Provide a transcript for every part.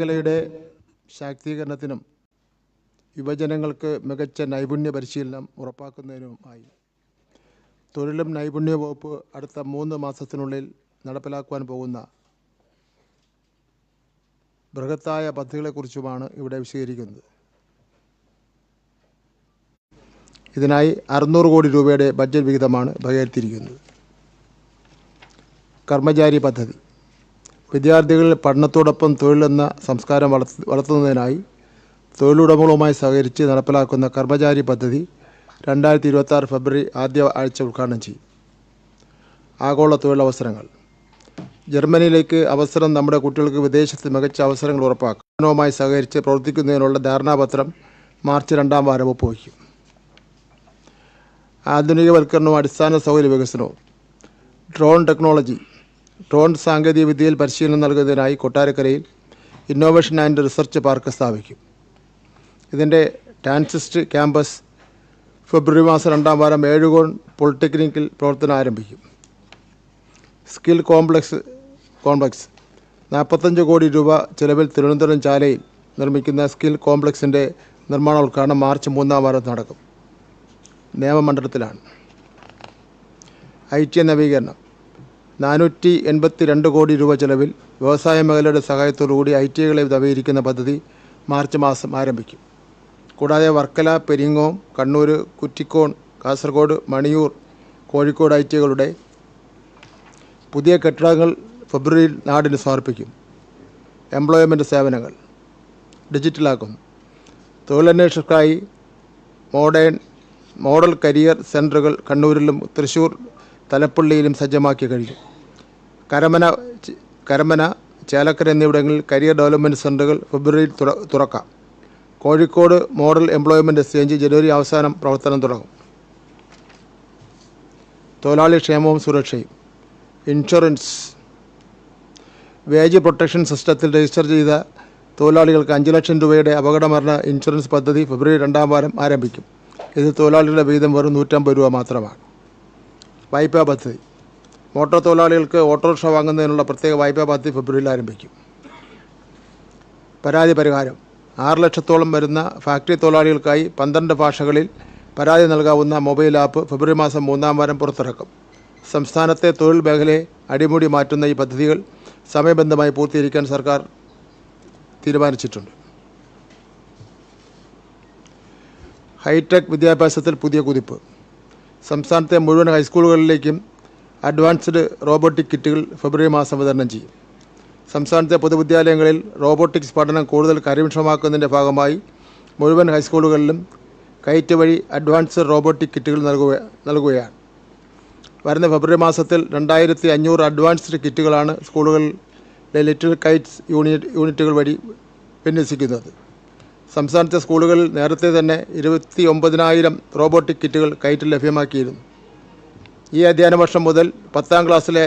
മേഖലയുടെ ശാക്തീകരണത്തിനും യുവജനങ്ങൾക്ക് മികച്ച നൈപുണ്യ പരിശീലനം ഉറപ്പാക്കുന്നതിനുമായി തൊഴിലും നൈപുണ്യ വകുപ്പ് അടുത്ത മൂന്ന് മാസത്തിനുള്ളിൽ നടപ്പിലാക്കുവാൻ പോകുന്ന ബൃഹത്തായ പദ്ധതികളെക്കുറിച്ചുമാണ് ഇവിടെ വിശദീകരിക്കുന്നത്. ഇതിനായി അറുന്നൂറ് കോടി രൂപയുടെ ബഡ്ജറ്റ് വിഹിതമാണ് വകയിരുത്തിയിരിക്കുന്നത് കർമ്മചാരി പദ്ധതി. വിദ്യാർത്ഥികൾ പഠനത്തോടൊപ്പം തൊഴിലെന്ന സംസ്കാരം വളർത്ത് വളർത്തുന്നതിനായി തൊഴിലുടമകളുമായി സഹകരിച്ച് നടപ്പിലാക്കുന്ന കർമ്മചാരി പദ്ധതി രണ്ടായിരത്തി ഇരുപത്തി ഫെബ്രുവരി ആദ്യ ആഴ്ച ഉദ്ഘാടനം ചെയ്യും. ആഗോള തൊഴിലവസരങ്ങൾ ജർമ്മനിയിലേക്ക് അവസരം നമ്മുടെ കുട്ടികൾക്ക് വിദേശത്ത് മികച്ച അവസരങ്ങൾ ഉറപ്പാക്കും. സഹകരിച്ച് പ്രവർത്തിക്കുന്നതിനുള്ള ധാരണാപത്രം മാർച്ച് രണ്ടാം വാരം ഒപ്പുവയ്ക്കും ആധുനികവൽക്കരണവും അടിസ്ഥാന സൗകര്യ വികസനവും. ഡ്രോൺ ടെക്നോളജി ഡ്രോൺ സാങ്കേതിക വിദ്യയിൽ പരിശീലനം നൽകുന്നതിനായി കൊട്ടാരക്കരയിൽ ഇന്നോവേഷൻ ആൻഡ് റിസർച്ച് പാർക്ക് സ്ഥാപിക്കും. ഇതിന്റെ ടാൻസിസ്റ്റ് ക്യാമ്പസ് ഫെബ്രുവരി മാസം രണ്ടാം വാരം ഏഴുകോൺ പോളിടെക്നിക്കിൽ പ്രവർത്തനം ആരംഭിക്കും. സ്കിൽ കോംപ്ലക്സ് കോംപ്ലക്സ് നാൽപ്പത്തഞ്ച് കോടി രൂപ ചിലവിൽ തിരുവനന്തപുരം ചാലയിൽ നിർമ്മിക്കുന്ന സ്കിൽ കോംപ്ലക്സിന്റെ നിർമ്മാണോദ്ഘാടനം മാർച്ച് മൂന്നാം വാരം നടക്കും. നിയമമണ്ഡലത്തിലാണ്. ഐ ടി നവീകരണം. നാനൂറ്റി എൺപത്തി രണ്ട് കോടി രൂപ ചെലവിൽ വ്യവസായ മേഖലയുടെ സഹായത്തോടുകൂടി ഐ ടി ഐകളെ നവീകരിക്കുന്ന പദ്ധതി മാർച്ച് മാസം ആരംഭിക്കും. കൂടാതെ വർക്കല പെരിങ്ങോം കണ്ണൂർ കുറ്റിക്കോൺ കാസർഗോഡ് മണിയൂർ കോഴിക്കോട് ഐ ടി ഐകളുടെ പുതിയ കെട്ടിടങ്ങൾ ഫെബ്രുവരിയിൽ നാടിന് സമർപ്പിക്കും. എംപ്ലോയ്മെന്റ് സേവനങ്ങൾ ഡിജിറ്റലാക്കും. തൊഴിലന്വേഷകർക്കായി മോഡേൺ മോഡൽ കരിയർ സെന്ററുകൾ കണ്ണൂരിലും തൃശ്ശൂർ തലപ്പള്ളിയിലും സജ്ജമാക്കി കഴിഞ്ഞു. കരമന കരമന ചേലക്കര എന്നിവിടങ്ങളിൽ കരിയർ ഡെവലപ്മെന്റ് സെന്ററുകൾ ഫെബ്രുവരിയിൽ തുറ തുറക്കാം. കോഴിക്കോട് മോഡൽ എംപ്ലോയ്മെന്റ് എക്സ്ചേഞ്ച് ജനുവരി അവസാനം പ്രവർത്തനം തുടങ്ങും. തൊഴിലാളി ക്ഷേമവും സുരക്ഷയും. ഇൻഷുറൻസ്. വേജ് പ്രൊട്ടക്ഷൻ സിസ്റ്റത്തിൽ രജിസ്റ്റർ ചെയ്ത തൊഴിലാളികൾക്ക് അഞ്ച് ലക്ഷം രൂപയുടെ അപകടമരണ ഇൻഷുറൻസ് പദ്ധതി ഫെബ്രുവരി രണ്ടാം വാരം ആരംഭിക്കും. ഇത് തൊഴിലാളികളുടെ വിഹിതം വെറും നൂറ്റമ്പത് രൂപ മാത്രമാണ്. വായ്പാ പദ്ധതി. മോട്ടോർ തൊഴിലാളികൾക്ക് ഓട്ടോറിക്ഷ വാങ്ങുന്നതിനുള്ള പ്രത്യേക വായ്പാ പദ്ധതി ഫെബ്രുവരിയിൽ ആരംഭിക്കും. പരാതി പരിഹാരം. ആറ് ലക്ഷത്തോളം വരുന്ന ഫാക്ടറി തൊഴിലാളികൾക്കായി പന്ത്രണ്ട് ഭാഷകളിൽ പരാതി നൽകാവുന്ന മൊബൈൽ ആപ്പ് ഫെബ്രുവരി മാസം മൂന്നാം വാരം പുറത്തിറക്കും. സംസ്ഥാനത്തെ തൊഴിൽ മേഖലയെ അടിമുടി മാറ്റുന്ന ഈ പദ്ധതികൾ സമയബന്ധമായി പൂർത്തീകരിക്കാൻ സർക്കാർ തീരുമാനിച്ചിട്ടുണ്ട്. ഹൈടെക് വിദ്യാഭ്യാസത്തിൽ പുതിയ കുതിപ്പ്. സംസ്ഥാനത്തെ മുഴുവൻ ഹൈസ്കൂളുകളിലേക്കും അഡ്വാൻസ്ഡ് റോബോട്ടിക് കിറ്റുകൾ ഫെബ്രുവരി മാസം വിതരണം ചെയ്യും. സംസ്ഥാനത്തെ പൊതുവിദ്യാലയങ്ങളിൽ റോബോട്ടിക്സ് പഠനം കൂടുതൽ കാര്യക്ഷമമാക്കുന്നതിന്റെ ഭാഗമായി മുഴുവൻ ഹൈസ്കൂളുകളിലും കയറ്റ് വഴി അഡ്വാൻസ്ഡ് റോബോട്ടിക് കിറ്റുകൾ നൽകുക നൽകുകയാണ്. വരുന്ന ഫെബ്രുവരി മാസത്തിൽ രണ്ടായിരത്തി അഞ്ഞൂറ് അഡ്വാൻസ്ഡ് കിറ്റുകളാണ് സ്കൂളുകളിലെ ലിറ്റിൽ കൈറ്റ്സ് യൂണിറ്റ് യൂണിറ്റുകൾ വഴി വിന്യസിക്കുന്നത്. സംസ്ഥാനത്തെ സ്കൂളുകളിൽ നേരത്തെ തന്നെ ഇരുപത്തി ഒമ്പതിനായിരം റോബോട്ടിക് കിറ്റുകൾ കയറ്റിൽ ലഭ്യമാക്കിയിരുന്നു. ഈ അധ്യയന വർഷം മുതൽ പത്താം ക്ലാസ്സിലെ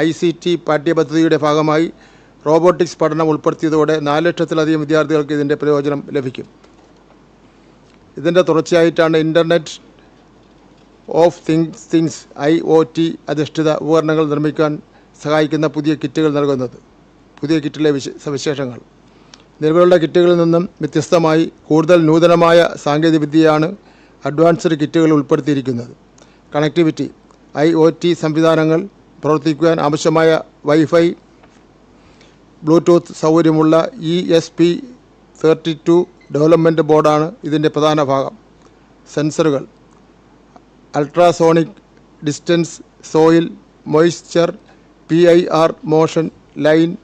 ഐ സി ടി പാഠ്യപദ്ധതിയുടെ ഭാഗമായി റോബോട്ടിക്സ് പഠനം ഉൾപ്പെടുത്തിയതോടെ നാല് ലക്ഷത്തിലധികം വിദ്യാർത്ഥികൾക്ക് ഇതിന്റെ പ്രയോജനം ലഭിക്കും. ഇതിന്റെ തുടർച്ചയായിട്ടാണ് internet of things things I O T അധിഷ്ഠിത ഉപകരണങ്ങൾ നിർമ്മിക്കാൻ സഹായിക്കുന്ന പുതിയ കിറ്റുകൾ നൽകുന്നത്. പുതിയ കിറ്റിലെ വിശ സവിശേഷങ്ങൾ. നിലവിലുള്ള കിറ്റുകളിൽ നിന്നും വ്യത്യസ്തമായി കൂടുതൽ നൂതനമായ സാങ്കേതികവിദ്യയാണ് അഡ്വാൻസ്ഡ് കിറ്റുകൾ ഉൾപ്പെടുത്തിയിരിക്കുന്നത്. കണക്ടിവിറ്റി ഐ ഒ ടി സംവിധാനങ്ങൾ പ്രവർത്തിക്കുവാൻ ആവശ്യമായ വൈഫൈ ബ്ലൂടൂത്ത് സൗകര്യമുള്ള E S P thirty two development ബോർഡാണ് ഇതിന്റെ പ്രധാന ഭാഗം. സെൻസറുകൾ ultrasonic distance soil moisture P I R motion line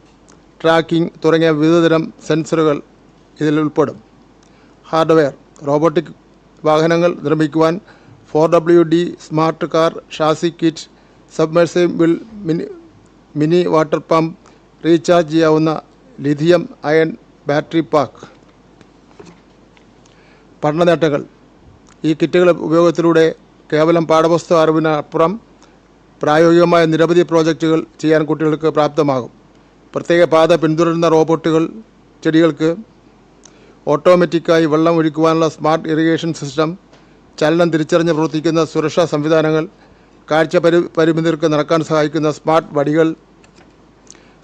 tracking തുടങ്ങിയ വിവിധതരം സെൻസറുകൾ ഇതിൽ ഉൾപ്പെടും. ഹാർഡ്വെയർ റോബോട്ടിക് വാഹനങ്ങൾ നിർമ്മിക്കുവാൻ four W D smart car chassis kit submersible mini mini water pump recharge ചെയ്യാവുന്ന ലിഥിയം അയൺ ബാറ്ററി പാക്ക്. പഠന നേട്ടങ്ങൾ ഈ കിറ്റുകൾ ഉപയോഗത്തിലൂടെ കേവലം പാഠപുസ്തക അറിവിനപ്പുറം പ്രായോഗികമായ നിരവധി പ്രോജക്റ്റുകൾ ചെയ്യാൻ കുട്ടികൾക്ക് പ്രാപ്തമാകും. പ്രത്യേക പാത പിന്തുടരുന്ന റോബോട്ടുകൾ ചെടികൾക്ക് ഓട്ടോമാറ്റിക്കായി വെള്ളം ഒഴിക്കുവാനുള്ള സ്മാർട്ട് ഇറിഗേഷൻ സിസ്റ്റം ചലനം തിരിച്ചറിഞ്ഞ് പ്രവർത്തിക്കുന്ന സുരക്ഷാ സംവിധാനങ്ങൾ കാഴ്ച പരി പരിമിതർക്ക് നടക്കാൻ സഹായിക്കുന്ന സ്മാർട്ട് വടികൾ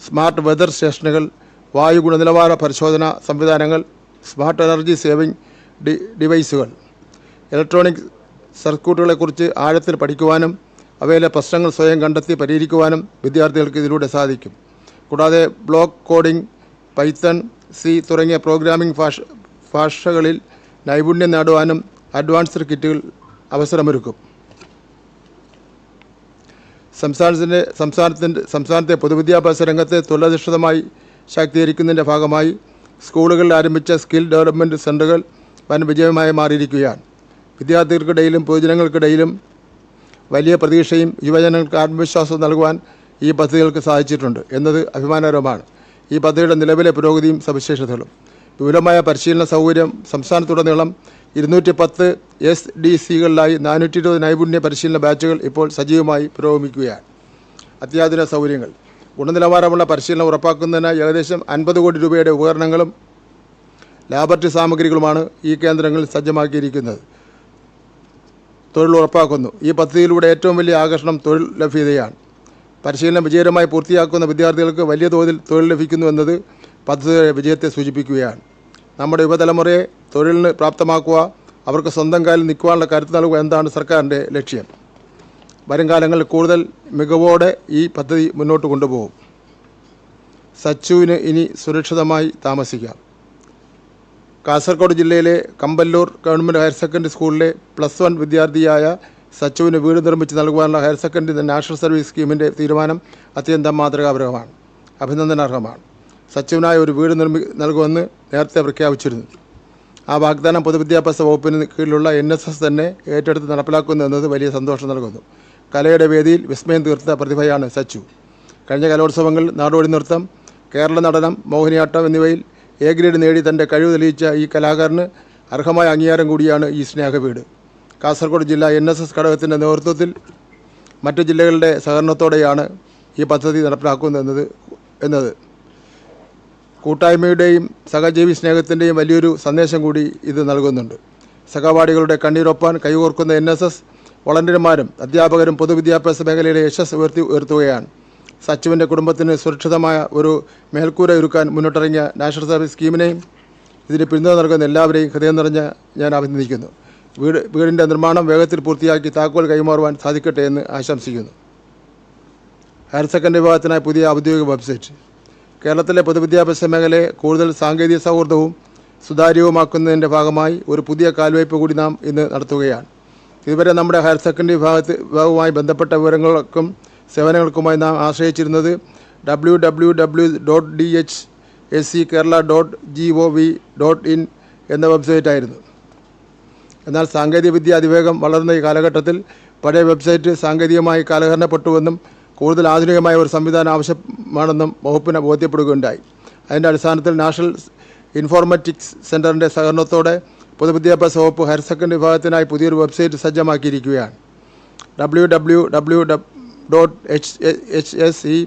സ്മാർട്ട് വെതർ സ്റ്റേഷനുകൾ വായു ഗുണനിലവാര പരിശോധന സംവിധാനങ്ങൾ സ്മാർട്ട് എനർജി സേവിംഗ് ഡി ഡിവൈസുകൾ. ഇലക്ട്രോണിക് സർക്യൂട്ടുകളെക്കുറിച്ച് ആഴത്തിൽ പഠിക്കുവാനും അവയിലെ പ്രശ്നങ്ങൾ സ്വയം കണ്ടെത്തി പരിഹരിക്കുവാനും വിദ്യാർത്ഥികൾക്ക് ഇതിലൂടെ സാധിക്കും. കൂടാതെ ബ്ലോക്ക് കോഡിംഗ് പൈത്തൺ സി തുടങ്ങിയ പ്രോഗ്രാമിംഗ് ഭാഷ ഭാഷകളിൽ നൈപുണ്യം നേടുവാനും അഡ്വാൻസ്ഡ് കിറ്റുകൾ അവസരമൊരുക്കും. സംസ്ഥാനത്തിന്റെ സംസ്ഥാനത്തിന്റെ സംസ്ഥാനത്തെ പൊതുവിദ്യാഭ്യാസ രംഗത്തെ തൊഴിലധിഷ്ഠിതമായി ശാക്തീകരിക്കുന്നതിന്റെ ഭാഗമായി സ്കൂളുകളിൽ ആരംഭിച്ച സ്കിൽ ഡെവലപ്മെന്റ് സെന്ററുകൾ വൻ വിജയമായി മാറിയിരിക്കുകയാണ്. വിദ്യാർത്ഥികൾക്കിടയിലും പൊതുജനങ്ങൾക്കിടയിലും വലിയ പ്രതീക്ഷയും യുവജനങ്ങൾക്ക് ആത്മവിശ്വാസവും നൽകുവാൻ ഈ പദ്ധതികൾക്ക് സാധിച്ചിട്ടുണ്ട് എന്നത് അഭിമാനകരമാണ്. ഈ പദ്ധതിയുടെ നിലവിലെ പുരോഗതിയും സവിശേഷതകളും. വിപുലമായ പരിശീലന സൗകര്യം സംസ്ഥാനത്തുടനീളം ഇരുന്നൂറ്റി പത്ത് എസ് ഡി സികളിലായി നാനൂറ്റി ഇരുപത് നൈപുണ്യ പരിശീലന ബാച്ചുകൾ ഇപ്പോൾ സജീവമായി പുരോഗമിക്കുകയാണ്. അത്യാധുനിക സൗകര്യങ്ങൾ. ഗുണനിലവാരമുള്ള പരിശീലനം ഉറപ്പാക്കുന്നതിന് ഏകദേശം അൻപത് കോടി രൂപയുടെ ഉപകരണങ്ങളും ലാബറട്ടറി സാമഗ്രികളുമാണ് ഈ കേന്ദ്രങ്ങളിൽ സജ്ജമാക്കിയിരിക്കുന്നത്. തൊഴിൽ ഉറപ്പാക്കുന്നു. ഈ പദ്ധതിയിലൂടെ ഏറ്റവും വലിയ ആകർഷണം തൊഴിൽ ലഭ്യതയാണ്. പരിശീലനം വിജയകരമായി പൂർത്തിയാക്കുന്ന വിദ്യാർത്ഥികൾക്ക് വലിയ തോതിൽ തൊഴിൽ ലഭിക്കുന്നു എന്നത് പദ്ധതിയുടെ വിജയത്തെ സൂചിപ്പിക്കുകയാണ്. നമ്മുടെ യുവതലമുറയെ തൊഴിലിന് പ്രാപ്തമാക്കുക അവർക്ക് സ്വന്തം കാലിൽ നിൽക്കുവാനുള്ള കരുത്ത് നൽകുക എന്താണ് സർക്കാരിന്റെ ലക്ഷ്യം. വരും കാലങ്ങളിൽ കൂടുതൽ മികവോടെ ഈ പദ്ധതി മുന്നോട്ട് കൊണ്ടുപോകും. സച്ചുവിന് ഇനി സുരക്ഷിതമായി താമസിക്കാം. കാസർഗോഡ് ജില്ലയിലെ കമ്പല്ലൂർ ഗവൺമെന്റ് ഹയർ സെക്കൻഡറി സ്കൂളിലെ പ്ലസ് വൺ വിദ്യാർത്ഥിയായ സച്ചുവിന് വീട് നിർമ്മിച്ച് നൽകുവാനുള്ള ഹയർ സെക്കൻഡറി നാഷണൽ സർവീസ് സ്കീമിന്റെ തീരുമാനം അത്യന്തം മാതൃകാപരമാണ് അഭിനന്ദനാർഹമാണ്. സച്ചുവിനായി ഒരു വീട് നിർമ്മി നൽകുമെന്ന് നേരത്തെ പ്രഖ്യാപിച്ചിരുന്നു. ആ വാഗ്ദാനം പൊതുവിദ്യാഭ്യാസ വകുപ്പിന് കീഴിലുള്ള എൻ എസ് എസ് തന്നെ ഏറ്റെടുത്ത് നടപ്പിലാക്കുന്നു എന്നത് വലിയ സന്തോഷം നൽകുന്നു. കലയുടെ വേദിയിൽ വിസ്മയം തീർത്ത പ്രതിഭയാണ് സച്ചു. കഴിഞ്ഞ കലോത്സവങ്ങളിൽ നാടോടി നൃത്തം കേരള നടനം മോഹിനിയാട്ടം എന്നിവയിൽ എ ഗ്രേഡ് നേടി തന്റെ കഴിവ് തെളിയിച്ച ഈ കലാകാരന് അർഹമായ അംഗീകാരം കൂടിയാണ് ഈ സ്നേഹവീട്. കാസർഗോഡ് ജില്ലാ എൻ എസ് എസ് ഘടകത്തിന്റെ നേതൃത്വത്തിൽ മറ്റ് ജില്ലകളുടെ സഹകരണത്തോടെയാണ് ഈ പദ്ധതി നടപ്പിലാക്കുന്നത് എന്നത് കൂട്ടായ്മയുടെയും സഹജീവി സ്നേഹത്തിന്റെയും വലിയൊരു സന്ദേശം കൂടി ഇത് നൽകുന്നുണ്ട്. സഹപാഠികളുടെ കണ്ണീരൊപ്പാൻ കൈകോർക്കുന്ന എൻ എസ് എസ് വളണ്ടിയർമാരും അധ്യാപകരും പൊതുവിദ്യാഭ്യാസ മേഖലയിലെ യശസ് ഉയർത്തി ഉയർത്തുകയാണ്. സച്ചുവിന്റെ കുടുംബത്തിന് സുരക്ഷിതമായ ഒരു മേൽക്കൂര ഒരുക്കാൻ മുന്നോട്ടിറങ്ങിയ നാഷണൽ സർവീസ് സ്കീമിനെയും ഇതിന് പിന്തുണ നൽകുന്ന എല്ലാവരെയും ഹൃദയം നിറഞ്ഞ് ഞാൻ അഭിനന്ദിക്കുന്നു. വീട് വീടിന്റെ നിർമ്മാണം വേഗത്തിൽ പൂർത്തിയാക്കി താക്കോൽ കൈമാറുവാൻ സാധിക്കട്ടെ എന്ന് ആശംസിക്കുന്നു. ഹയർ സെക്കൻഡറി വിഭാഗത്തിനായി പുതിയ ഔദ്യോഗിക വെബ്സൈറ്റ്. കേരളത്തിലെ പൊതുവിദ്യാഭ്യാസ മേഖലയെ കൂടുതൽ സാങ്കേതിക സൗഹൃദവും സുതാര്യവുമാക്കുന്നതിന്റെ ഭാഗമായി ഒരു പുതിയ കാൽവയ്പ് കൂടി നാം ഇന്ന് നടത്തുകയാണ്. ഇതുവരെ നമ്മുടെ ഹയർ സെക്കൻഡറി വിഭാഗത്തിൽ വിഭാഗവുമായി ബന്ധപ്പെട്ട വിവരങ്ങൾക്കും സേവനങ്ങൾക്കുമായി നാം ആശ്രയിച്ചിരുന്നത് W W W dot D H S C Kerala dot G O V dot in എന്ന വെബ്സൈറ്റായിരുന്നു എന്നാൽ സാങ്കേതികവിദ്യ അതിവേഗം വളർന്ന ഈ കാലഘട്ടത്തിൽ പഴയ വെബ്സൈറ്റ് സാങ്കേതികമായി കാലഹരണപ്പെട്ടുവെന്നും കൂടുതൽ ആധുനികമായ ഒരു സംവിധാനം ആവശ്യമാണെന്നും വകുപ്പിനെ ബോധ്യപ്പെടുകയുണ്ടായി. അതിന്റെ അടിസ്ഥാനത്തിൽ നാഷണൽ ഇൻഫോർമാറ്റിക്സ് സെന്ററിന്റെ സഹകരണത്തോടെ പൊതുവിദ്യാഭ്യാസ വകുപ്പ് ഹയർ സെക്കൻഡറി വിഭാഗത്തിനായി പുതിയൊരു website സജ്ജമാക്കിയിരിക്കുകയാണ്. W W W dot H H S E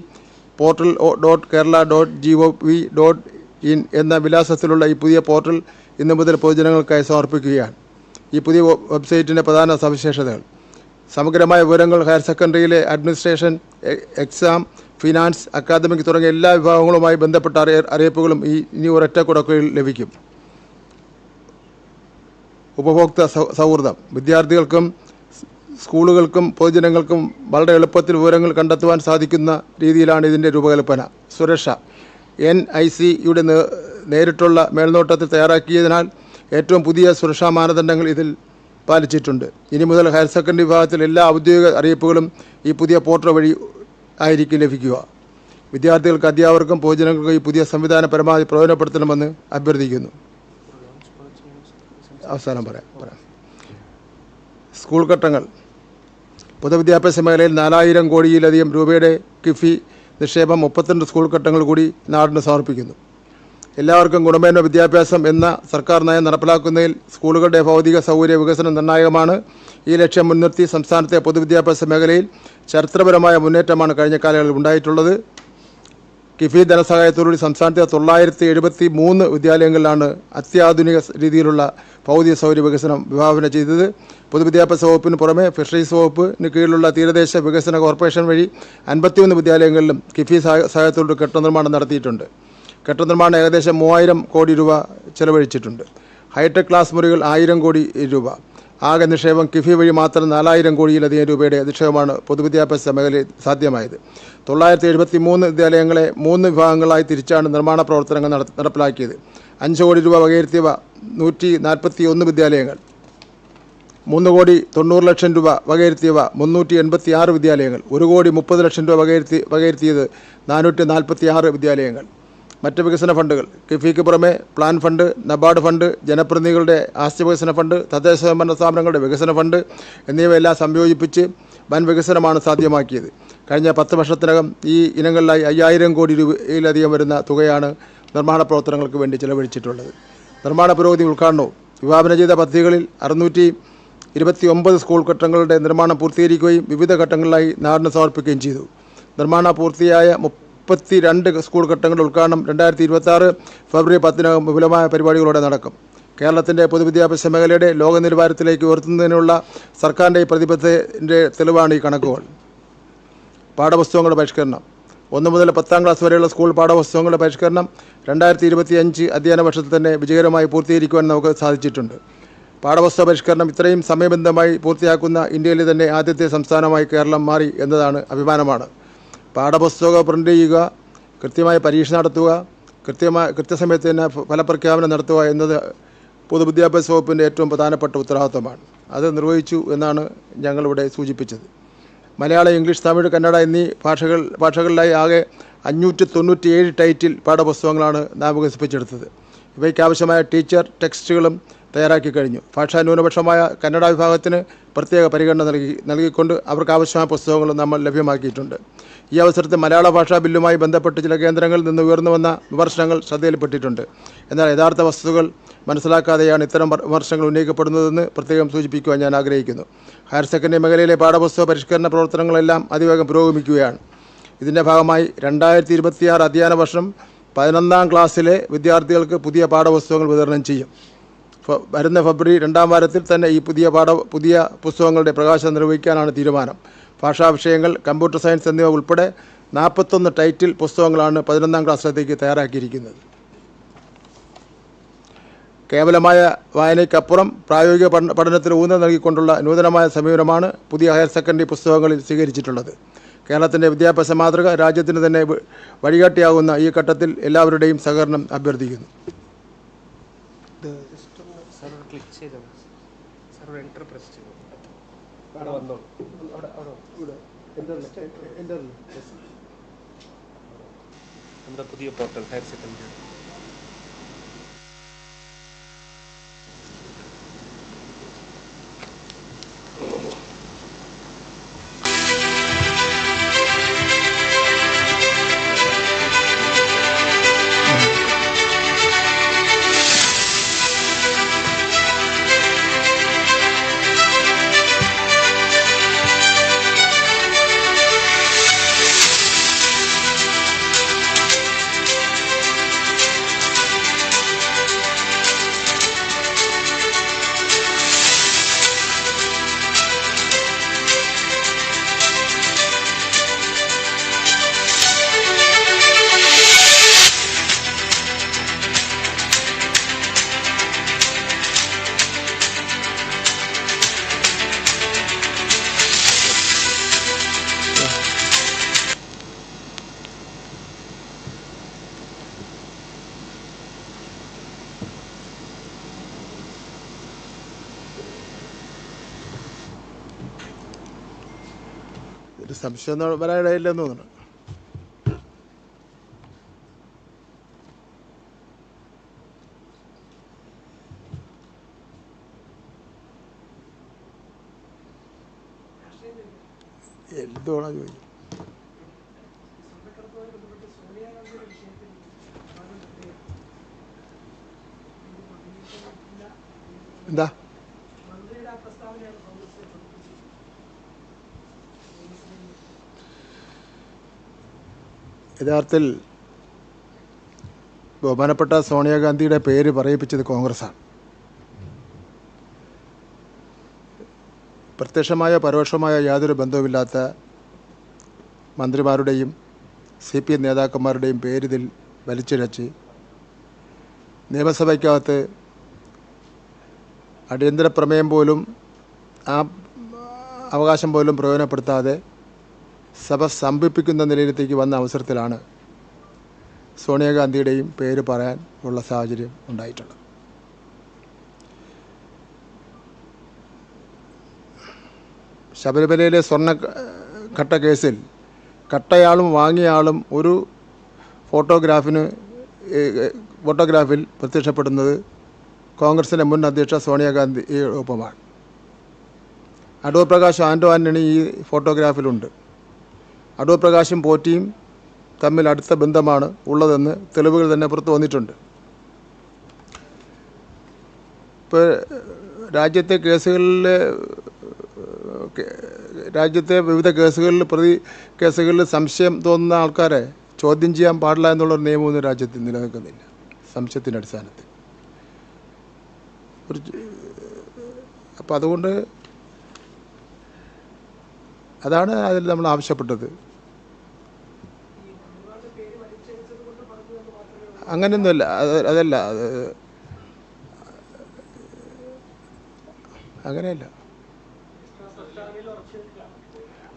portal dot Kerala dot G O V dot in എന്ന വിലാസത്തിലുള്ള ഈ പുതിയ പോർട്ടൽ ഇന്നു മുതൽ പൊതുജനങ്ങൾക്കായി സമർപ്പിക്കുകയാണ്. ഈ പുതിയ വെബ്സൈറ്റിന്റെ പ്രധാന സവിശേഷതകൾ. സമഗ്രമായ വിവരങ്ങൾ ഹയർ സെക്കൻഡറിയിലെ അഡ്മിനിസ്ട്രേഷൻ എക്സാം ഫിനാൻസ് അക്കാദമിക് തുടങ്ങിയ എല്ലാ വിഭാഗങ്ങളുമായി ബന്ധപ്പെട്ട അറിയ അറിയിപ്പുകളും ഈ ഇനി ഒരൊറ്റ കുടക്കയിൽ ലഭിക്കും. ഉപഭോക്തൃ സൗഹൃദം. വിദ്യാർത്ഥികൾക്കും സ്കൂളുകൾക്കും പൊതുജനങ്ങൾക്കും വളരെ എളുപ്പത്തിൽ വിവരങ്ങൾ കണ്ടെത്തുവാൻ സാധിക്കുന്ന രീതിയിലാണ് ഇതിന്റെ രൂപകൽപ്പന. സുരക്ഷ. എൻ ഐ സിയുടെ നേരിട്ടുള്ള മേൽനോട്ടത്തിൽ തയ്യാറാക്കിയതിനാൽ ഏറ്റവും പുതിയ സുരക്ഷാ മാനദണ്ഡങ്ങൾ ഇതിൽ പാലിച്ചിട്ടുണ്ട്. ഇനി മുതൽ ഹയർ സെക്കൻഡറി വിഭാഗത്തിൽ എല്ലാ ഔദ്യോഗിക അറിയിപ്പുകളും ഈ പുതിയ പോർട്ടൽ വഴി ആയിരിക്കും ലഭിക്കുക. വിദ്യാർത്ഥികൾക്ക് അധ്യാപകർക്കും പൊതുജനങ്ങൾക്കും ഈ പുതിയ സംവിധാന പരമാവധി പ്രയോജനപ്പെടുത്തണമെന്ന് അഭ്യർത്ഥിക്കുന്നു. അവസാനം പറയാം പറയാം. സ്കൂൾ ഘട്ടങ്ങൾ. പൊതുവിദ്യാഭ്യാസ മേഖലയിൽ നാലായിരം കോടിയിലധികം രൂപയുടെ കിഫി നിക്ഷേപം മുപ്പത്തിരണ്ട് സ്കൂൾ ഘട്ടങ്ങൾ കൂടി നാടിന് സമർപ്പിക്കുന്നു. എല്ലാവർക്കും ഗുണമേന്മ വിദ്യാഭ്യാസം എന്ന സർക്കാർ നയം നടപ്പിലാക്കുന്നതിൽ സ്കൂളുകളുടെ ഭൗതിക സൗകര്യ വികസനം നിർണായകമാണ്. ഈ ലക്ഷ്യം മുൻനിർത്തി സംസ്ഥാനത്തെ പൊതുവിദ്യാഭ്യാസ മേഖലയിൽ ചരിത്രപരമായ മുന്നേറ്റമാണ് കഴിഞ്ഞ കാലങ്ങളിൽ ഉണ്ടായിട്ടുള്ളത്. കിഫി ധനസഹായത്തോടുകൂടി സംസ്ഥാനത്തെ തൊള്ളായിരത്തി എഴുപത്തി മൂന്ന് വിദ്യാലയങ്ങളിലാണ് അത്യാധുനിക രീതിയിലുള്ള ഭൗതിക സൗകര്യ വികസനം വിഭാവന ചെയ്തത്. പൊതുവിദ്യാഭ്യാസ വകുപ്പിന് പുറമെ ഫിഷറീസ് വകുപ്പിന് കീഴിലുള്ള തീരദേശ വികസന കോർപ്പറേഷൻ വഴി അൻപത്തിയൊന്ന് വിദ്യാലയങ്ങളിലും കിഫി സഹായ- സഹായത്തോട് കെട്ടനിർമ്മാണം നടത്തിയിട്ടുണ്ട്. കെട്ടിട നിർമ്മാണം ഏകദേശം മൂവായിരം കോടി രൂപ ചെലവഴിച്ചിട്ടുണ്ട്. ഹൈടെക് ക്ലാസ് മുറികൾ ആയിരം കോടി രൂപ. ആകെ നിക്ഷേപം കിഫി വഴി മാത്രം നാലായിരം കോടിയിലധികം രൂപയുടെ നിക്ഷേപമാണ് പൊതുവിദ്യാഭ്യാസ മേഖലയിൽ സാധ്യമായത്. തൊള്ളായിരത്തി എഴുപത്തി മൂന്ന് വിദ്യാലയങ്ങളെ മൂന്ന് വിഭാഗങ്ങളായി തിരിച്ചാണ് നിർമ്മാണ പ്രവർത്തനങ്ങൾ നടപ്പിലാക്കിയത്. അഞ്ച് കോടി രൂപ വകയിരുത്തിയവ നൂറ്റി നാൽപ്പത്തി ഒന്ന് വിദ്യാലയങ്ങൾ. മൂന്ന് കോടി തൊണ്ണൂറ് ലക്ഷം രൂപ വകയിരുത്തിയവ മുന്നൂറ്റി എൺപത്തി ആറ് വിദ്യാലയങ്ങൾ. ഒരു കോടി മുപ്പത് ലക്ഷം രൂപ വകയിരുത്തി വകയിരുത്തിയത് നാനൂറ്റി നാൽപ്പത്തി ആറ് വിദ്യാലയങ്ങൾ. മറ്റ് വികസന ഫണ്ടുകൾ. കിഫിക്ക് പുറമെ പ്ലാൻ ഫണ്ട് നബാർഡ് ഫണ്ട് ജനപ്രതിനിധികളുടെ ആസ്തി വികസന ഫണ്ട് തദ്ദേശ സ്വയംഭരണ സ്ഥാപനങ്ങളുടെ വികസന ഫണ്ട് എന്നിവയെല്ലാം സംയോജിപ്പിച്ച് വൻ വികസനമാണ് സാധ്യമാക്കിയത്. കഴിഞ്ഞ പത്ത് വർഷത്തിനകം ഈ ഇനങ്ങളിലായി അയ്യായിരം കോടി രൂപയിലധികം വരുന്ന തുകയാണ് നിർമ്മാണ പ്രവർത്തനങ്ങൾക്ക് വേണ്ടി ചെലവഴിച്ചിട്ടുള്ളത്. നിർമ്മാണ പുരോഗതി ഉദ്ഘാടനവും വിഭാവന ചെയ്ത പദ്ധതികളിൽ അറുന്നൂറ്റി ഇരുപത്തി ഒമ്പത് സ്കൂൾ ഘട്ടങ്ങളുടെ നിർമ്മാണം പൂർത്തീകരിക്കുകയും വിവിധ ഘട്ടങ്ങളിലായി നാടിന് സമർപ്പിക്കുകയും ചെയ്തു. നിർമ്മാണ പൂർത്തിയായ മുപ്പത്തി രണ്ട് സ്കൂൾ ഘട്ടങ്ങൾ ഉദ്ഘാടനം രണ്ടായിരത്തി ഇരുപത്തി ഫെബ്രുവരി പത്തിനകം വിപുലമായ പരിപാടികളോടെ നടക്കും. കേരളത്തിന്റെ പൊതുവിദ്യാഭ്യാസ മേഖലയുടെ ലോക നിലവാരത്തിലേക്ക് ഉയർത്തുന്നതിനുള്ള സർക്കാരിന്റെ ഈ പ്രതിബദ്ധതയുടെ തെളിവാണ് ഈ കണക്കുകൾ. പാഠപുസ്തകങ്ങളുടെ പരിഷ്കരണം. ഒന്ന് മുതൽ പത്താം ക്ലാസ് വരെയുള്ള സ്കൂൾ പാഠപുസ്തകങ്ങളുടെ പരിഷ്കരണം രണ്ടായിരത്തി ഇരുപത്തി അഞ്ച് അധ്യയന വർഷത്തിൽ തന്നെ വിജയകരമായി പൂർത്തീകരിക്കുവാൻ നമുക്ക് സാധിച്ചിട്ടുണ്ട്. പാഠപുസ്തക പരിഷ്കരണം ഇത്രയും സമയബന്ധമായി പൂർത്തിയാക്കുന്ന ഇന്ത്യയിലെ തന്നെ ആദ്യത്തെ സംസ്ഥാനമായി കേരളം മാറി എന്നതാണ് അഭിമാനമാണ്. പാഠപുസ്തക പ്രിന്റ് ചെയ്യുക കൃത്യമായ പരീക്ഷ നടത്തുക കൃത്യമായ കൃത്യസമയത്ത് തന്നെ ഫലപ്രഖ്യാപനം നടത്തുക എന്നത് പൊതുവിദ്യാഭ്യാസ വകുപ്പിന്റെ ഏറ്റവും പ്രധാനപ്പെട്ട ഉത്തരവാദിത്വമാണ്. അത് നിർവഹിച്ചു എന്നാണ് ഞങ്ങളിവിടെ സൂചിപ്പിച്ചത്. മലയാളം ഇംഗ്ലീഷ് തമിഴ് കന്നഡ എന്നീ ഭാഷകൾ ഭാഷകളിലായി ആകെ അഞ്ഞൂറ്റി തൊണ്ണൂറ്റി ഏഴ് ടൈറ്റിൽ പാഠപുസ്തകങ്ങളാണ് നാം വികസിപ്പിച്ചെടുത്തത്. ഇവയ്ക്ക് ആവശ്യമായ ടീച്ചർ ടെക്സ്റ്റുകളും തയ്യാറാക്കി കഴിഞ്ഞു. ഭാഷാ ന്യൂനപക്ഷമായ കന്നഡ വിഭാഗത്തിന് പ്രത്യേക പരിഗണന നൽകി നൽകിക്കൊണ്ട് അവർക്ക് ആവശ്യമായ പുസ്തകങ്ങളും നമ്മൾ ലഭ്യമാക്കിയിട്ടുണ്ട്. ഈ അവസരത്തിൽ മലയാള ഭാഷാ ബില്ലുമായി ബന്ധപ്പെട്ട് ചില കേന്ദ്രങ്ങളിൽ നിന്ന് ഉയർന്നു വന്ന വിമർശനങ്ങൾ ശ്രദ്ധയിൽപ്പെട്ടിട്ടുണ്ട്. എന്നാൽ യഥാർത്ഥ വസ്തുതകൾ മനസ്സിലാക്കാതെയാണ് ഇത്തരം വിമർശനങ്ങൾ ഉന്നയിക്കപ്പെടുന്നതെന്ന് പ്രത്യേകം സൂചിപ്പിക്കുവാൻ ഞാൻ ആഗ്രഹിക്കുന്നു. ഹയർ സെക്കൻഡറി മേഖലയിലെ പാഠപുസ്തക പരിഷ്കരണ പ്രവർത്തനങ്ങളെല്ലാം അതിവേഗം പുരോഗമിക്കുകയാണ്. ഇതിന്റെ ഭാഗമായി രണ്ടായിരത്തി ഇരുപത്തിയാറ് അധ്യയന വർഷം പതിനൊന്നാം ക്ലാസ്സിലെ വിദ്യാർത്ഥികൾക്ക് പുതിയ പാഠപുസ്തകങ്ങൾ വിതരണം ചെയ്യും. വരുന്ന ഫെബ്രുവരി രണ്ടാം വാരത്തിൽ തന്നെ ഈ പുതിയ പാഠ പുതിയ പുസ്തകങ്ങളുടെ പ്രകാശനം നിർവഹിക്കാനാണ് തീരുമാനം. ഭാഷാ വിഷയങ്ങൾ കമ്പ്യൂട്ടർ സയൻസ് എന്നിവ ഉൾപ്പെടെ നാൽപ്പത്തൊന്ന് ടൈറ്റിൽ പുസ്തകങ്ങളാണ് പതിനൊന്നാം ക്ലാസ്സിലേക്ക് തയ്യാറാക്കിയിരിക്കുന്നത്. കേവലമായ വായനയ്ക്കപ്പുറം പ്രായോഗിക പഠന പഠനത്തിന് ഊന്നൽ നൽകിക്കൊണ്ടുള്ള നൂതനമായ സമീപനമാണ് പുതിയ ഹയർ സെക്കൻഡറി പുസ്തകങ്ങളിൽ സ്വീകരിച്ചിട്ടുള്ളത്. കേരളത്തിന്റെ വിദ്യാഭ്യാസ മാതൃക രാജ്യത്തിന് തന്നെ വഴികാട്ടിയാകുന്ന ഈ ഘട്ടത്തിൽ എല്ലാവരുടെയും സഹകരണം അഭ്യർത്ഥിക്കുന്നു. ക്ലിക്ക് ചെയ്തോ? എന്റർ പ്രസ് ചെയ്തു? അവിടെ വന്നോളൂ നമ്മുടെ പുതിയ പോർട്ടൽ ഹയർ സെക്കൻഡറി സംശയം വരാനിടയില്ലെന്ന് തോന്നുന്നു. എന്തുവാണോ ചോദിക്കും എന്താ യഥാർത്ഥത്തിൽ ബഹുമാനപ്പെട്ട സോണിയാഗാന്ധിയുടെ പേര് പറയിപ്പിച്ചത് കോൺഗ്രസ്സാണ്. പ്രത്യക്ഷമായ പരോക്ഷമായ യാതൊരു ബന്ധവുമില്ലാത്ത മന്ത്രിമാരുടെയും സി പി എം നേതാക്കന്മാരുടെയും പേരിതിൽ വലിച്ചിഴച്ച് നിയമസഭയ്ക്കകത്ത് അടിയന്തര പ്രമേയം പോലും ആ അവകാശം പോലും പ്രയോജനപ്പെടുത്താതെ സഭ സ്തംഭിപ്പിക്കുന്ന നിലയിലേക്ക് വന്ന അവസരത്തിലാണ് സോണിയാഗാന്ധിയുടെയും പേര് പറയാൻ ഉള്ള സാഹചര്യം ഉണ്ടായിട്ടുള്ളത്. ശബരിമലയിലെ സ്വർണ കട്ട കേസിൽ കട്ടയാളും വാങ്ങിയ ആളും ഒരു ഫോട്ടോഗ്രാഫിന് ഫോട്ടോഗ്രാഫിൽ പ്രത്യക്ഷപ്പെടുന്നത് കോൺഗ്രസിന്റെ മുൻ അധ്യക്ഷ സോണിയാഗാന്ധി ഒപ്പമാണ് അടൂർ പ്രകാശ് ആൻഡോ ആന്റണി ഈ ഫോട്ടോഗ്രാഫിലുണ്ട്. അടൂർ പ്രകാശും പോറ്റിയും തമ്മിൽ അടുത്ത ബന്ധമാണ് ഉള്ളതെന്ന് തെളിവുകൾ തന്നെ പുറത്തു വന്നിട്ടുണ്ട്. ഇപ്പോൾ രാജ്യത്തെ കേസുകളിൽ രാജ്യത്തെ വിവിധ കേസുകളിൽ പ്രതി കേസുകളിൽ സംശയം തോന്നുന്ന ആൾക്കാരെ ചോദ്യം ചെയ്യാൻ പാടില്ല എന്നുള്ളൊരു നിയമമൊന്നും രാജ്യത്ത് നിലനിൽക്കുന്നില്ല. സംശയത്തിന്റെ അടിസ്ഥാനത്തിൽ. ഒരു അപ്പോൾ അതുകൊണ്ട് അതാണ് അതിൽ നമ്മൾ ആവശ്യപ്പെട്ടത്. അങ്ങനെയൊന്നുമല്ല അത് അതല്ല അത് അങ്ങനെയല്ല.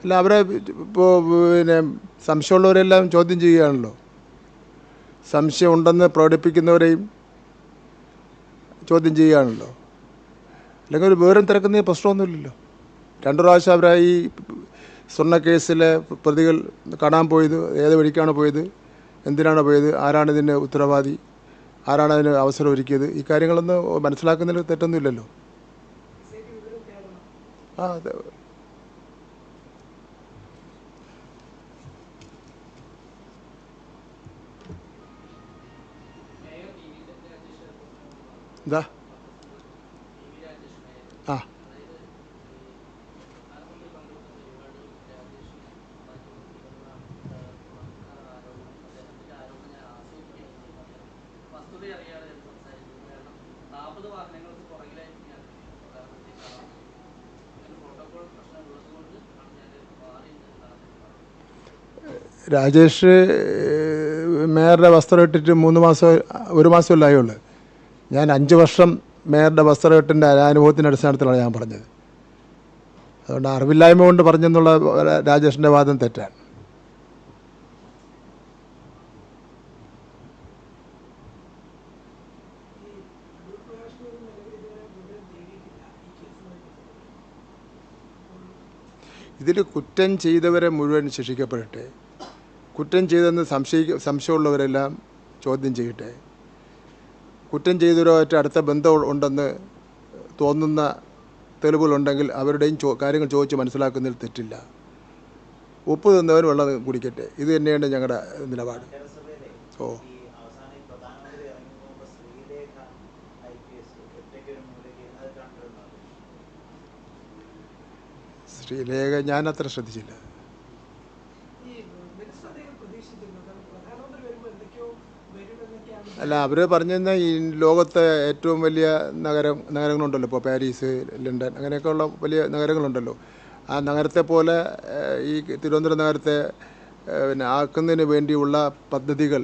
അല്ല അവരെ ഇപ്പോൾ പിന്നെ സംശയമുള്ളവരെല്ലാം ചോദ്യം ചെയ്യുകയാണല്ലോ. സംശയം ഉണ്ടെന്ന് പ്രകടിപ്പിക്കുന്നവരെയും ചോദ്യം ചെയ്യുകയാണല്ലോ. അല്ലെങ്കിൽ ഒരു വിവരം തിരക്കുന്ന പ്രശ്നമൊന്നുമില്ലല്ലോ. രണ്ടു പ്രാവശ്യം അവരെ ഈ സ്വർണ കേസിലെ പ്രതികൾ കാണാൻ പോയത് ഏത് വഴിക്കാണ് പോയത് എന്തിനാണ് പോയത് ആരാണ് ഇതിന്റെ ഉത്തരവാദി ആരാണ് അതിന് അവസരം ഒരുക്കിയത് ഈ കാര്യങ്ങളൊന്നും മനസ്സിലാക്കുന്നതിൽ തെറ്റൊന്നുമില്ലല്ലോ. ആ എന്താ ആ വസ്തുത അറിയാതെ ഞാൻ സംസാരിക്കുന്നു കാരണം നാൽപ്പത് വാഹനങ്ങൾക്ക് പുറകിലായിരിക്കും പ്രോട്ടോകോൾ പ്രശ്നം ഉള്ളതുകൊണ്ട് ആണ് ഞാൻ മാറി രാജേഷ് മേയറുടെ വസ്ത്രം ഇട്ടിട്ട് മൂന്ന് മാസം ഒരു മാസമല്ലായേ ഉള്ളൂ ഞാൻ അഞ്ച് വർഷം മേയറുടെ വസ്ത്രം ഇട്ടിന്റെ അനുഭവത്തിന്റെ അടിസ്ഥാനത്തിലാണ് ഞാൻ പറഞ്ഞത്. അതുകൊണ്ട് അറിവില്ലായ്മ കൊണ്ട് പറഞ്ഞെന്നുള്ള രാജേഷിന്റെ വാദം തെറ്റാണ്. ഇതിൽ കുറ്റം ചെയ്തവരെ മുഴുവൻ ശിക്ഷിക്കപ്പെടട്ടെ. കുറ്റം ചെയ്തെന്ന് സംശയിക്ക സംശയമുള്ളവരെല്ലാം ചോദ്യം ചെയ്യട്ടെ. കുറ്റം ചെയ്തവരുമായിട്ട് അടുത്ത ബന്ധം ഉണ്ടെന്ന് തോന്നുന്ന തെളിവുകളുണ്ടെങ്കിൽ അവരുടെയും ചോ കാര്യങ്ങൾ ചോദിച്ച് മനസ്സിലാക്കുന്നതിൽ തെറ്റില്ല. ഉപ്പ് തിന്നവർ വെള്ളം കുടിക്കട്ടെ. ഇത് തന്നെയാണ് ഞങ്ങളുടെ നിലപാട്. ഓ ഈ അവസാനം ഈ പ്രധാനമന്ത്രി ഇറങ്ങി പോകുമ്പോൾ ശ്രീലേഖ ഐ പി എസ് ഒറ്റയ്ക്ക് ഒരു മൂലയ്ക്ക് അത് കണ്ടിരുന്നത് ശ്രീലേഖ ഞാൻ അത്ര ശ്രദ്ധിച്ചില്ല. അല്ല അവർ പറഞ്ഞിരുന്ന ഈ ലോകത്തെ ഏറ്റവും വലിയ നഗരം നഗരങ്ങളുണ്ടല്ലോ. ഇപ്പോൾ പാരീസ് ലണ്ടൻ അങ്ങനെയൊക്കെയുള്ള വലിയ നഗരങ്ങളുണ്ടല്ലോ. ആ നഗരത്തെ പോലെ ഈ തിരുവനന്തപുരം നഗരത്തെ പിന്നെ ആക്കുന്നതിന് വേണ്ടിയുള്ള പദ്ധതികൾ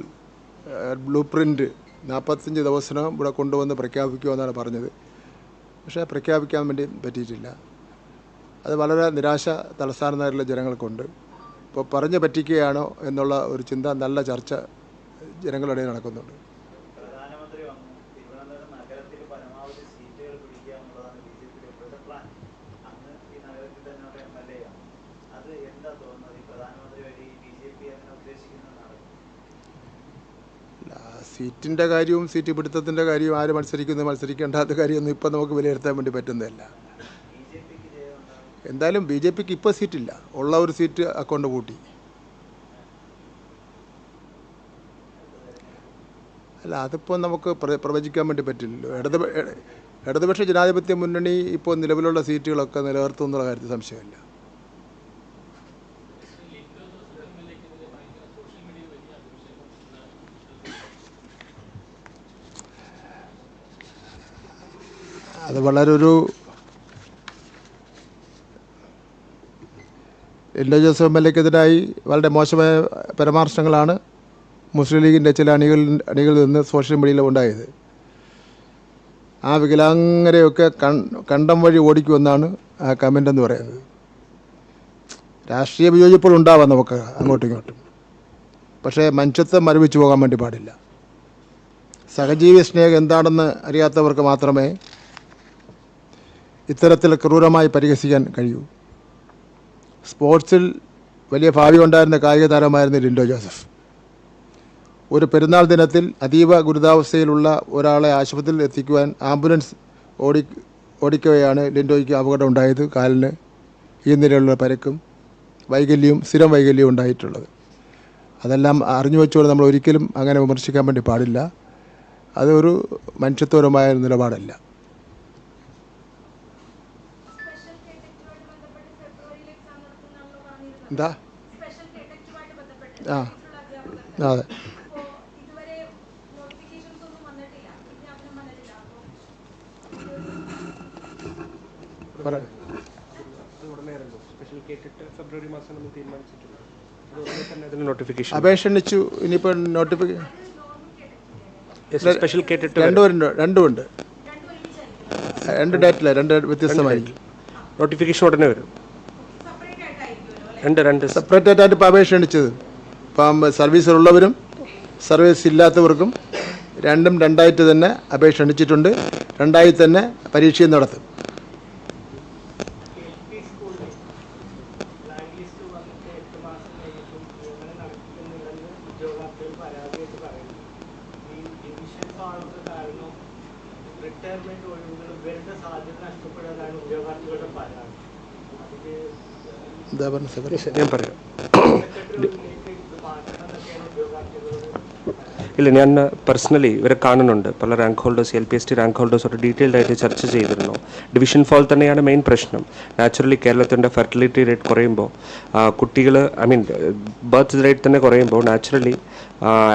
ബ്ലൂ പ്രിന്റ് നാൽപ്പത്തഞ്ച് ദിവസം ഇവിടെ കൊണ്ടുവന്ന് പ്രഖ്യാപിക്കുമെന്നാണ് പറഞ്ഞത്. പക്ഷേ പ്രഖ്യാപിക്കാൻ വേണ്ടി പറ്റിയിട്ടില്ല. അത് വളരെ നിരാശ തലസ്ഥാന നഗരിലെ ജനങ്ങൾക്കുണ്ട്. ഇപ്പോൾ പറഞ്ഞു പറ്റിക്കുകയാണോ എന്നുള്ള ഒരു ചിന്ത നല്ല ചർച്ച ജനങ്ങളിടയിൽ നടക്കുന്നുണ്ട്. സീറ്റിന്റെ കാര്യവും സീറ്റ് പിടുത്തത്തിന്റെ കാര്യവും ആര് മത്സരിക്കുന്നു മത്സരിക്കേണ്ടാത്ത കാര്യമൊന്നും ഇപ്പം നമുക്ക് വിലയിരുത്താൻ വേണ്ടി പറ്റുന്നതല്ല ബി ജെ പിക്ക് ജയമുണ്ടാകും എന്തായാലും ബി ജെ പിക്ക് ഇപ്പോൾ സീറ്റില്ല. ഉള്ള ഒരു സീറ്റ് അക്കൗണ്ട് കൂട്ടി അല്ല അതിപ്പോൾ നമുക്ക് പ്രവചിക്കാൻ വേണ്ടി പറ്റില്ലല്ലോ. ഇടത് ഇടതുപക്ഷ ജനാധിപത്യ മുന്നണി ഇപ്പോൾ നിലവിലുള്ള സീറ്റുകളൊക്കെ നിലനിർത്തും എന്നുള്ള കാര്യത്തിൽ സംശയമില്ല. അത് വളരെ ഒരു ഡോ ജോസഫ് എം എൽ എക്കെതിരായി വളരെ മോശമായ പരാമർശങ്ങളാണ് മുസ്ലിം ലീഗിന്റെ ചില അണികളിൽ അണികളിൽ നിന്ന് സോഷ്യൽ മീഡിയയിൽ ഉണ്ടായത്. ആ വികലാംഗരെയൊക്കെ കണ്ടം വഴി ഓടിക്കുമെന്നാണ് ആ കമന്റ് എന്ന് പറയുന്നത്. രാഷ്ട്രീയ വിയോജിപ്പുകൾ ഉണ്ടാവാം നമുക്ക് അങ്ങോട്ടും ഇങ്ങോട്ടും. പക്ഷേ മനുഷ്യത്വം മരവിച്ചു പോകാൻ വേണ്ടി പാടില്ല. സഹജീവി സ്നേഹം എന്താണെന്ന് അറിയാത്തവർക്ക് മാത്രമേ ഇത്തരത്തിൽ ക്രൂരമായി പരിഹസിക്കാൻ കഴിയൂ. സ്പോർട്സിൽ വലിയ ഭാവി ഉണ്ടായിരുന്ന കായിക താരമായിരുന്നു ലിൻഡോ ജോസഫ്. ഒരു പെരുന്നാൾ ദിനത്തിൽ അതീവ ഗുരുതാവസ്ഥയിലുള്ള ഒരാളെ ആശുപത്രിയിൽ എത്തിക്കുവാൻ ആംബുലൻസ് ഓടി ഓടിക്കവെയാണ് ലിൻഡോയ്ക്ക് അപകടം ഉണ്ടായത്. കാലിന് ഈ നിലയിലുള്ള പരക്കും വൈകല്യവും സ്ഥിരം വൈകല്യവും ഉണ്ടായിട്ടുള്ളത്. അതെല്ലാം അറിഞ്ഞു വെച്ചുകൊണ്ട് നമ്മൾ ഒരിക്കലും അങ്ങനെ വിമർശിക്കാൻ വേണ്ടി പാടില്ല. അതൊരു മനുഷ്യത്വപരമായ നിലപാടല്ല സ്പെഷ്യൽ കേഡറ്റുമായിട്ട് ബന്ധപ്പെട്ട് ഫെബ്രുവരിയിൽ എക്സാം നടത്തുന്നാണല്ലോ പറഞ്ഞിരുന്നത് എന്താ സ്പെഷ്യൽ കേഡറ്റുമായിട്ട് ബന്ധപ്പെട്ട് ആ. മറ്റുള്ള അധ്യാപകർക്ക് അതെ അപ്പോൾ ഇതുവരെ നോട്ടിഫിക്കേഷൻസ് ഒന്നും വന്നിട്ടില്ല വിജ്ഞാപനം വന്നിട്ടില്ല അപ്പോൾ പറയാം അത് ഉടനെ ഇറങ്ങും സ്പെഷ്യൽ കേട്ടിട്ട് ഫെബ്രുവരി മാസം നമ്മൾ തീരുമാനിച്ചിട്ടുണ്ട് അത് ഉടനെ തന്നെ ആ. അതെ. അപേക്ഷ ക്ഷണിച്ചു. ഇനിയിപ്പോൾ നോട്ടിഫിക്കേഷൻ സ്പെഷ്യൽ കേട്ടിട്ട് രണ്ടും ഉണ്ട്. രണ്ടും ഉണ്ട്. രണ്ട് ഡേറ്റില്ല രണ്ട് വ്യത്യസ്തമായിരിക്കും നോട്ടിഫിക്കേഷൻ ഉടനെ വരും. രണ്ട് രണ്ട്. സെപ്പറേറ്റ് ആയിട്ടാണ് ഇപ്പോൾ അപേക്ഷ അടിച്ചത് ഇപ്പം സർവീസിലുള്ളവരും സർവീസ് ഇല്ലാത്തവർക്കും രണ്ടും രണ്ടായിട്ട് തന്നെ അപേക്ഷ അടിച്ചിട്ടുണ്ട് രണ്ടായി തന്നെ പരീക്ഷയും നടത്തും. റിട്ടയർമെന്റ് ഒഴിവുകൾ ഇവരുടെ സാധ്യത നഷ്ടപ്പെടാനാണ് ഉദ്യോഗാർത്ഥികളുടെ പരാതി. അതിൽ എന്താ പറഞ്ഞ ഞാൻ പറയാം ഇല്ല ഞാൻ പേഴ്സണലി ഇവരെ കാണുന്നുണ്ട്. പല rank holders L P S T rank ഹോൾഡേഴ്സോട് detailed ആയിട്ട് ചർച്ച ചെയ്തിരുന്നു. ഡിവിഷൻ ഫോൾ തന്നെയാണ് മെയിൻ പ്രശ്നം. നാച്ചുറലി കേരളത്തിന്റെ ഫെർട്ടിലിറ്റി റേറ്റ് കുറയുമ്പോൾ കുട്ടികൾ ഐ മീൻ ബർത്ത് റേറ്റ് തന്നെ കുറയുമ്പോൾ നാച്ചുറലി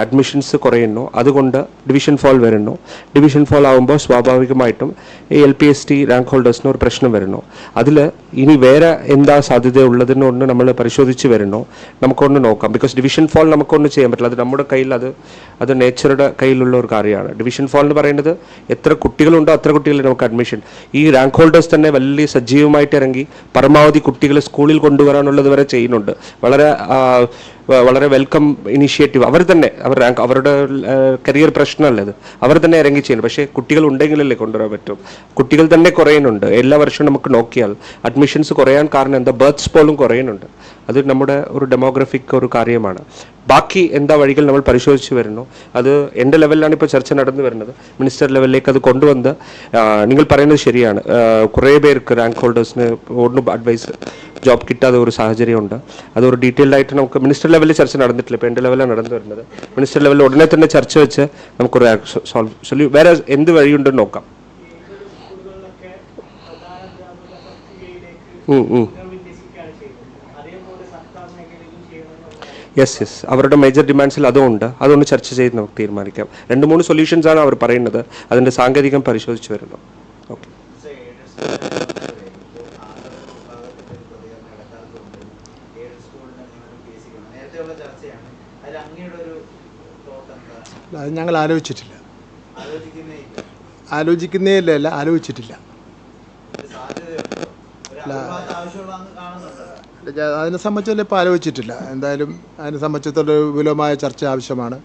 അഡ്മിഷൻസ് കുറയുന്നു. അതുകൊണ്ട് ഡിവിഷൻ ഫോൾ വരുന്നു. ഡിവിഷൻ ഫോൾ ആകുമ്പോൾ സ്വാഭാവികമായിട്ടും ഈ L P S T rank ഹോൾഡേഴ്സിന് ഒരു പ്രശ്നം വരുന്നു. അതിൽ ഇനി വേറെ എന്താ സാധ്യത ഉള്ളതെന്നൊന്ന് നമ്മൾ പരിശോധിച്ച് വരുന്നു. നമുക്കൊന്ന് നോക്കാം. ബിക്കോസ് ഡിവിഷൻ ഫോൾ നമുക്കൊന്നും ചെയ്യാൻ പറ്റില്ല. അത് നമ്മുടെ കയ്യിൽ അത് അത് നേച്ചറുടെ കയ്യിലുള്ള ഒരു കാര്യമാണ്. ഡിവിഷൻ ഫോൾ എന്ന് പറയുന്നത് എത്ര കുട്ടികളുണ്ടോ അത്ര കുട്ടികളിൽ നമുക്ക് അഡ്മിഷൻ ഈ റാങ്ക് ഹോൾഡേഴ്സ് തന്നെ വലിയ സജീവമായിട്ട് ഇറങ്ങി പരമാവധി കുട്ടികളെ സ്കൂളിൽ കൊണ്ടുവരാനുള്ളത് വരെ ചെയ്യുന്നുണ്ട്. വളരെ വളരെ വെൽക്കം ഇനിഷ്യേറ്റീവ് അവർ തന്നെ അവർ അവരുടെ കരിയർ പ്രശ്നമല്ല അത് അവർ തന്നെ ഇറങ്ങി ചെയ്യുന്നു. പക്ഷേ കുട്ടികൾ ഉണ്ടെങ്കിലല്ലേ കൊണ്ടുവരാൻ പറ്റും. കുട്ടികൾ തന്നെ കുറയുന്നുണ്ട്. എല്ലാ വർഷവും നമുക്ക് നോക്കിയാൽ അഡ്മിഷൻസ് കുറയാൻ കാരണം എന്താ? ബർത്ത്സ് പോലും കുറയുന്നുണ്ട്. അത് നമ്മുടെ ഒരു ഡെമോഗ്രഫിക് ഒരു കാര്യമാണ്. ബാക്കി എന്താ വഴികൾ നമ്മൾ പരിശോധിച്ച് വരുന്നു. അത് എന്റെ ലെവലിലാണ് ഇപ്പോൾ ചർച്ച നടന്നു വരുന്നത്. മിനിസ്റ്റർ ലെവലിലേക്ക് അത് കൊണ്ടുവന്ന് നിങ്ങൾ പറയുന്നത് ശരിയാണ്. കുറേ പേർക്ക് റാങ്ക് ഹോൾഡേഴ്സിന് ഒന്നും അഡ്വൈസ് ജോബ് കിട്ടാതെ ഒരു സാഹചര്യമുണ്ട്. അതൊരു ഡീറ്റെയിൽഡ് ആയിട്ട് നമുക്ക് മിനിസ്റ്റർ ലെവലിൽ ചർച്ച നടന്നിട്ടില്ല. ഇപ്പോൾ എന്റെ ലെവലാണ് നടന്നു വരുന്നത്. മിനിസ്റ്റർ ലെവലിൽ ഉടനെ തന്നെ ചർച്ച വെച്ച് നമുക്കൊരു സോൾവ് സൊല്യൂ വേറെ എന്ത് വഴിയുണ്ടെന്ന് നോക്കാം. യെസ് യെസ് അവരുടെ മേജർ ഡിമാൻഡ്സിൽ അതുണ്ട് അതുകൊണ്ട് ചർച്ച ചെയ്ത് നമുക്ക് തീരുമാനിക്കാം. രണ്ട് മൂന്ന് സൊല്യൂഷൻസ് ആണ് അവർ പറയുന്നത്. അതിന്റെ സാങ്കേതികം പരിശോധിച്ച് വരുന്നു ഓക്കെ അത് ഞങ്ങൾ ആലോചിച്ചിട്ടില്ല. ആലോചിക്കുന്നേ ഇല്ല. ആലോചിക്കുന്നേ ഇല്ല അല്ല ആലോചിച്ചിട്ടില്ല ഒരു സംബന്ധിച്ച് അതിനെ സംബന്ധിച്ചല്ല ഇപ്പോൾ ആലോചിച്ചിട്ടില്ല. എന്തായാലും അതിനെ സംബന്ധിച്ചിടത്തോളം ഒരു വിപുലമായ ചർച്ച ആവശ്യമാണ്.